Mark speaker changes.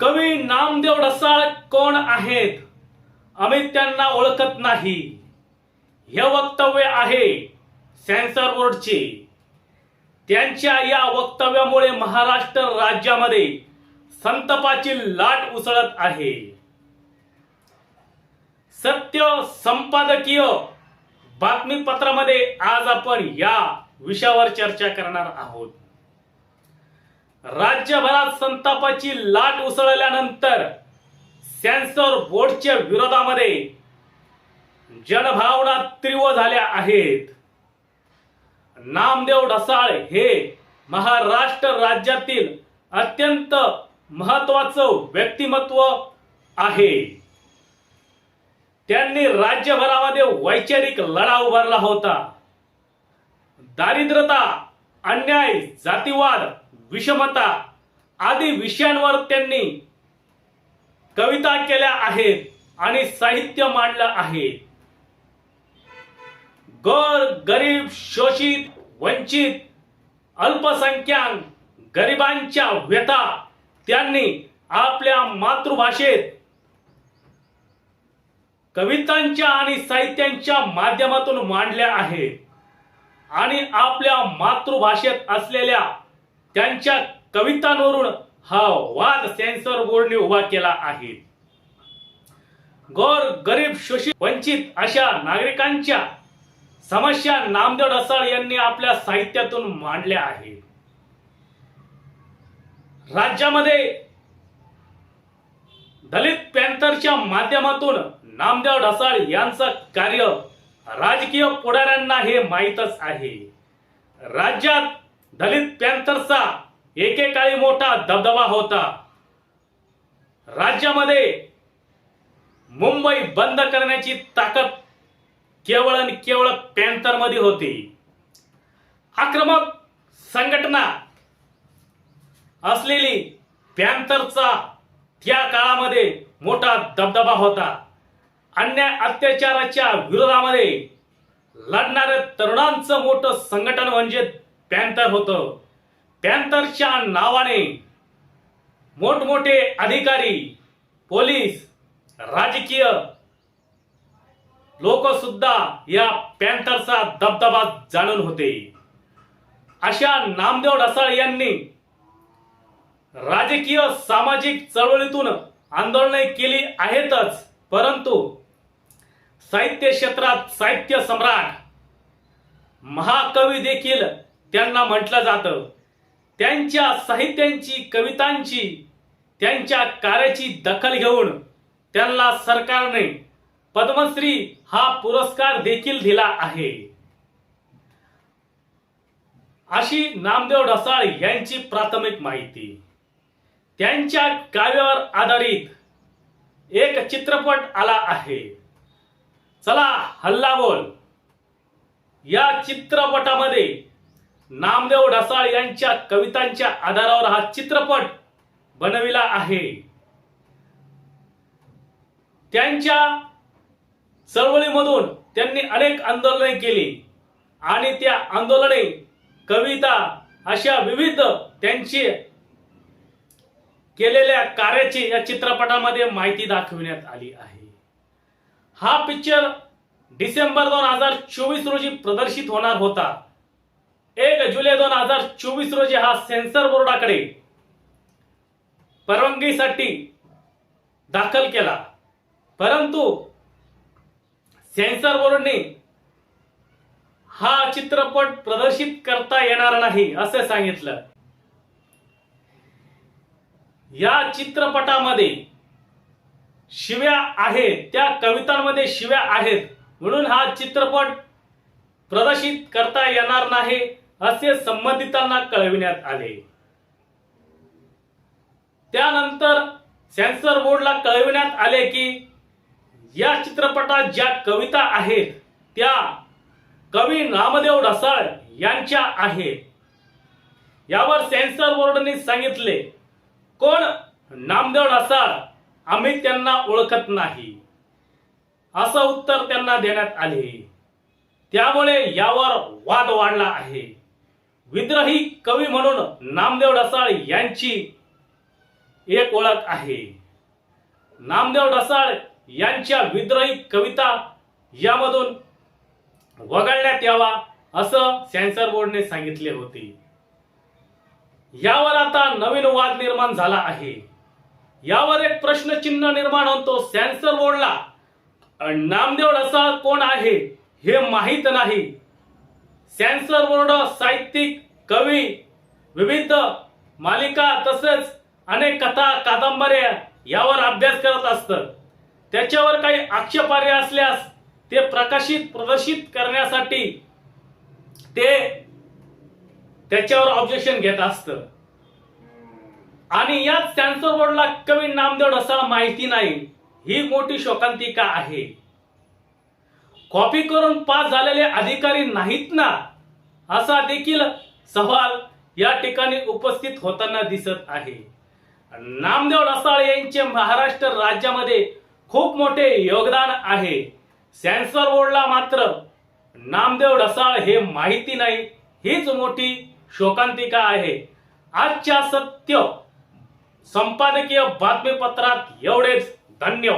Speaker 1: कवी नामदेव ढसाळ कोण आहेत? आम्ही त्यांना ओळखत नाही. हे वक्तव्य आहे सेन्सर बोर्डचे. त्यांच्या या वक्तव्यामुळे महाराष्ट्र राज्यामध्ये संतापाची लाट उसळत आहे. सत्य संपादकीय बातमीपत्रामध्ये आज आपण या विषयावर चर्चा करणार आहोत. राज्यभरात संतापाची लाट उसळल्यानंतर सेन्सॉर बोर्डच्या विरोधामध्ये जनभावना तीव्र झाल्या आहेत. नामदेव ढसाळ हे महाराष्ट्र राज्यातील अत्यंत महत्वाचं व्यक्तिमत्व आहे. त्यांनी राज्यभरामध्ये वैचारिक लढा उभारला होता. दारिद्रता अन्याय जातीवाद विषमता आदी विषयांवर त्यांनी कविता केल्या आहेत आणि साहित्य मांडलं आहे. गोर गरीब शोषित वंचित अल्पसंख्याक गरिबांच्या व्यथा त्यांनी आपल्या मातृभाषेत कवितांच्या आणि साहित्यांच्या माध्यमातून मांडल्या आहेत. आणि आपल्या मातृभाषेत असलेल्या त्यांच्या कवितांवरून हा वाद सेन्सर बोर्डने उभा केला आहे. गोर गरीब शोषित वंचित अशा नागरिकांच्या समस्या नामदेव ढसाळ यांनी आपल्या साहित्यातून मांडल्या आहेत. राज्यामध्ये दलित पॅन्थरच्या माध्यमातून नामदेव ढसाळ यांचं कार्य राजकीय पुढाऱ्यांना हे माहीतच आहे. राज्यात दलित पॅन्थरचा एकेकाळी मोठा दबदबा होता. राज्यामध्ये मुंबई बंद करण्याची ताकद केवळ आणि केवळ पॅन्थरमध्ये होती. आक्रमक संघटना असलेली पॅन्थरचा त्या काळामध्ये मोठा दबदबा होता. अन्याय अत्याचाराच्या विरोधामध्ये लढणाऱ्या तरुणांचं मोठं संघटन म्हणजे पॅन्थर होतं. पॅन्थरच्या नावाने मोठमोठे अधिकारी पोलीस राजकीय लोक सुद्धा या पॅन्थरचा दबदबा जाणून होते. अशा नामदेव ढसाळ यांनी राजकीय सामाजिक चळवळीतून आंदोलने केली आहेतच परंतु साहित्य क्षेत्रात साहित्य सम्राट महाकवी देखील त्यांना म्हटलं जातं. त्यांच्या साहित्यांची कवितांची त्यांच्या कार्याची दखल घेऊन त्यांना सरकारने पद्मश्री हा पुरस्कार देखील दिला आहे. अशी नामदेव ढसाळ यांची प्राथमिक माहिती. त्यांच्या काव्यावर आधारित एक चित्रपट आला आहे. चला हल्ला बोल. या चित्रपटामध्ये नामदेव ढसाळ यांच्या कवितांच्या आधारावर हा चित्रपट बनविला आहे. त्यांच्या चळवळीमधून त्यांनी अनेक आंदोलने केली आणि त्या आंदोलने कविता अशा विविध त्यांचे केलेल्या कार्याची या चित्रपटामध्ये माहिती दाखविण्यात आली आहे. हा पिक्चर डिसेंबर दोन हजार चोवीस रोजी प्रदर्शित होणार होता. एक जुलै दोन हजार चोवीस रोजी हा सेन्सर बोर्डाकडे परवानगीसाठी दाखल केला. परंतु सेन्सर बोर्डने हा चित्रपट प्रदर्शित करता येणार नाही असे सांगितलं. या चित्रपटामध्ये शिव्या आहेत त्या कवितांमध्ये शिव्या आहेत. म्हणून हा चित्रपट प्रदर्शित करता येणार नाही असे संबंधितांना कळविण्यात आले. त्यानंतर सेन्सर बोर्डला कळविण्यात आले की या चित्रपटात ज्या कविता आहेत त्या कवी नामदेव ढसाळ यांच्या आहेत. यावर सेन्सर बोर्डने सांगितले कोण नामदेव ढसाळ? आम्ही त्यांना ओळखत नाही. असं उत्तर त्यांना देण्यात आले. त्यामुळे यावर वाद वाढला आहे. विद्रोही कवी म्हणून नामदेव ढसाळ यांची एक ओळख आहे. नामदेव ढसाळ यांच्या विद्रोही कविता यामधून वगळण्यात यावा असं सेन्सर बोर्डने सांगितले होते. यावर आता नवीन वाद निर्माण झाला आहे. यावर एक प्रश्नचिन्ह निर्माण होतो सॅन्सर बोर्डला नामदेव ढसाळ कोण आहे हे माहीत नाही. सॅन्सर बोर्ड साहित्यिक कवी विविध मालिका तसेच अनेक कथा कादंबऱ्या यावर अभ्यास करत असतं. त्याच्यावर काही आक्षेपार्य असल्यास ते प्रकाशित प्रदर्शित करण्यासाठी ते त्याच्यावर ऑब्जेक्शन घेत असतं. आणि यात सेन्सर बोर्डला कवी नामदेव ढसाळ माहिती नाही. ही मोठी शोकांतिका आहे. कॉपी करून पास झालेले अधिकारी नाहीत ना? असा देखील सवाल या ठिकाणी उपस्थित होताना दिसत आहे. नामदेव ढसाळ यांचे महाराष्ट्र राज्यामध्ये खूप मोठे योगदान आहे. सेन्सर बोर्डला मात्र नामदेव ढसाळ हे माहिती नाही. हीच मोठी शोकांतिका आहे. आजच्या सत्य संपादकीय बातमीपत्रात एवढेच. धन्यवाद.